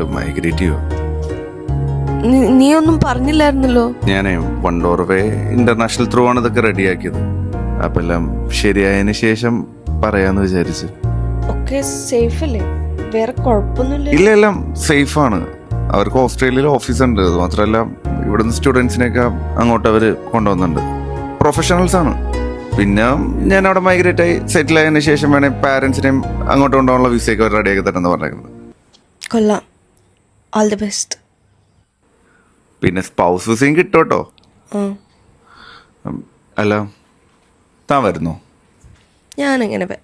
Migrate ചെയ്യോ? നീ- ഒന്നും പറഞ്ഞില്ലായിരുന്നല്ലോ? ഞാനേ വൺ ഡോർ വേ ഇന്റർനാഷണൽ ത്രൂ ആണ് ഇതൊക്കെ റെഡിയാക്കിയത് അപ്പൊ എല്ലാം ശരിയായതിന് ശേഷം പറയാന്ന് വിചാരിച്ചു. ഒക്കെ സേഫ് അല്ലേ? വേറെ കുഴപ്പമൊന്നുമില്ല. ഇല്ല എല്ലാം സേഫ് ആണ്. അവർക്ക് ഓസ്ട്രേലിയയിൽ ഓഫീസ് ഉണ്ട്. അത് മാത്രമല്ല ഇവിടുന്ന് സ്റ്റുഡൻസിനെയൊക്കെ അങ്ങോട്ട് അവർ കൊണ്ടുവന്നുണ്ട്. പ്രൊഫഷണൽസ് ആണ്. പിന്നെ ഞാൻ അവിടെ മൈഗ്രേറ്റ് ആയി സെറ്റിൽ ആയതിനു ശേഷം വേണേ പാരന്റ്സിനെയും അങ്ങോട്ട് കൊണ്ടുപോകാനുള്ള വിസയൊക്കെ റെഡിയാക്കി തരുമെന്ന് പറഞ്ഞേക്കുന്നത്. കൊള്ളാം. ഓൾ ദി ബെസ്റ്റ് പിന്നെ സ്പൗസ് വിസയും കിട്ടും കേട്ടോ അല്ല താൻ വരുന്നു? ഞാനിങ്ങനെ കാ